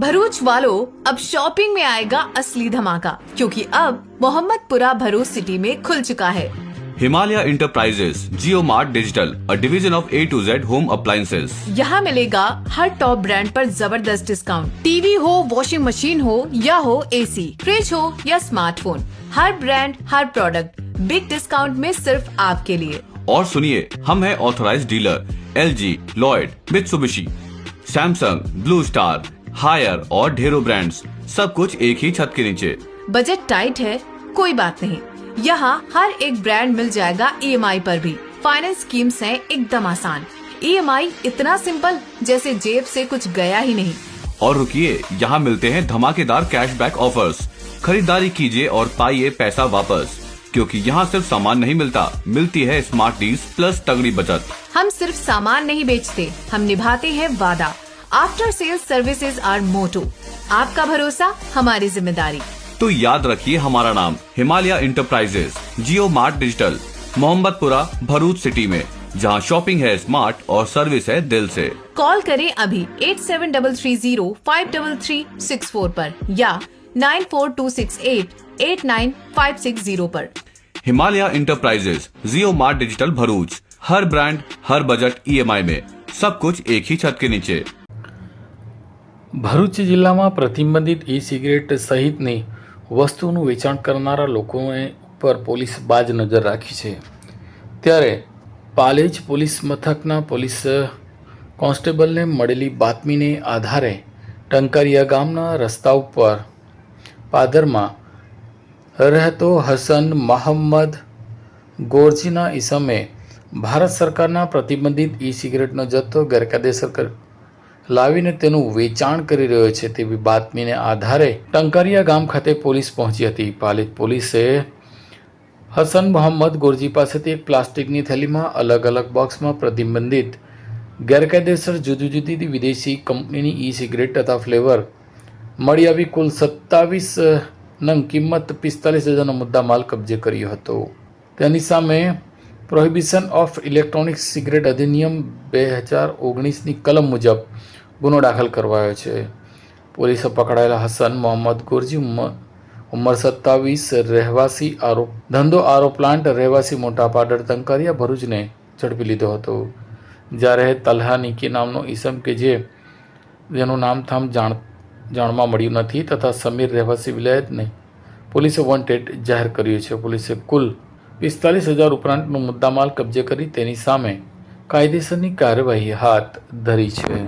भरूच वालों अब शॉपिंग में आएगा असली धमाका क्योंकि अब मोहम्मदपुरा भरूच सिटी में खुल चुका है। Himalaya Enterprises, GeoMart Digital, a division of A to Z home appliances यहाँ मिलेगा हर टॉप ब्रांड पर ज़बरदस्त डिस्काउंट टीवी हो वॉशिंग मशीन हो या हो एसी, फ्रिज हो या स्मार्टफ़ोन हर ब्रांड हर प्रोडक्ट बिग डिस्काउंट में सिर्फ़ आपके लिए। और सुनिए हम हैं authorised dealer L G Lloyd Mitsubishi Samsung Blue Star Haier और ढेरों ब्रांड्स सब कुछ एक ही छत के नीचे। बजट टाइट है कोई बात नहीं। यहाँ हर एक ब्रांड मिल जाएगा ईएमआई पर भी। फाइनेंस स्कीम्स हैं एकदम आसान। ईएमआई इतना सिंपल जैसे जेब से कुछ गया ही नहीं। और रुकिए यहाँ मिलते हैं धमाकेदार कैशबैक ऑफर्स खरीदारी कीजिए और पाइए पैसा वापस। क्योंकि यहाँ सिर्फ़ सामान नहीं मिलता मिलती है स्मार्ट डील्स प्लस तगड़ी बचत। हम सिर्फ़ सामान नहीं बेचते हम निभाते हैं वादा। After sales services our motto आपका भरोसा हमारी ज़िम्मेदारी। तो याद रखिए हमारा नाम Himalaya enterprises Jio mart digital Mohammadpura Bharuch city में जहाँ शॉपिंग है स्मार्ट और सर्विस है दिल से। कॉल करें अभी eight seven double three zero five double three six four पर या nine four two six eight eight nine five six zero पर। Himalaya enterprises Jio mart digital Bharuch. हर ब्रांड हर बजट ईएमआई में सब कुछ एक ही छत के नीचे। ભરૂચ જિલ્લામાં પ્રતિબંધિત ઈ સિગરેટ સહિતની વસ્તુનું વેચાણ કરનારા લોકોને પર પોલીસ બાજ નજર રાખી છે. ત્યારે પાલેજ પોલીસ મથકના પોલીસ કોન્સ્ટેબલને મળેલી બાતમીને આધારે ટંકારિયા ગામના રસ્તા ઉપર પાદરમાં રહેતો હસન મહમ્મદ ગોરજીના ઇસમે ભારત સરકારના પ્રતિબંધિત ઈ સિગરેટનો જથ્થો ગેરકાયદેસર લાવીને તેનું વેચાણ કરી રહ્યો છે તેવી બાતમીને આધારે ટંકારિયા ગામ ખાતે પોલીસ પહોંચી હતી. પાલિત પોલીસે હસન મોહમ્મદ ગોરજી પાસેથી એક પ્લાસ્ટિકની થેલીમાં અલગ અલગ બોક્સમાં પ્રતિબંધિત ગેરકાયદેસર જુદી જુદી વિદેશી કંપનીની ઈ સિગરેટ તથા ફ્લેવર મળી આવી કુલ સત્તાવીસ નંગ કિંમત પિસ્તાલીસ હજારનો મુદ્દા માલ કબજે કર્યો હતો. તેની સામે પ્રોહિબિશન ઓફ ઇલેક્ટ્રોનિક સિગરેટ અધિનિયમ બે હજાર ઓગણીસની કલમ મુજબ ગુનો દાખલ કરવાયો છે. પોલીસે પકડાયેલા હસન મોહમ્મદ ગુરજી ઉંમર સત્તાવીસ, રહેવાસી આરોપ ધંધો આરો પ્લાન્ટ રહેવાસી મોટા પાડર તંકારિયા ભરૂચને ઝડપી લીધો હતો. જ્યારે તલ્હા નિકી નામનો ઈસમ કે જે, જેનું નામથામ જાણ, જાણવા મળ્યું નથી તથા સમીર રહેવાસી વિલાયતને પોલીસે વોન્ટેડ જાહેર કર્યું છે. પોલીસે કુલ પિસ્તાલીસ હજાર ઉપરાંતનો મુદ્દામાલ કબજે કરી તેની સામે કાયદેસરની કાર્યવાહી હાથ ધરી છે.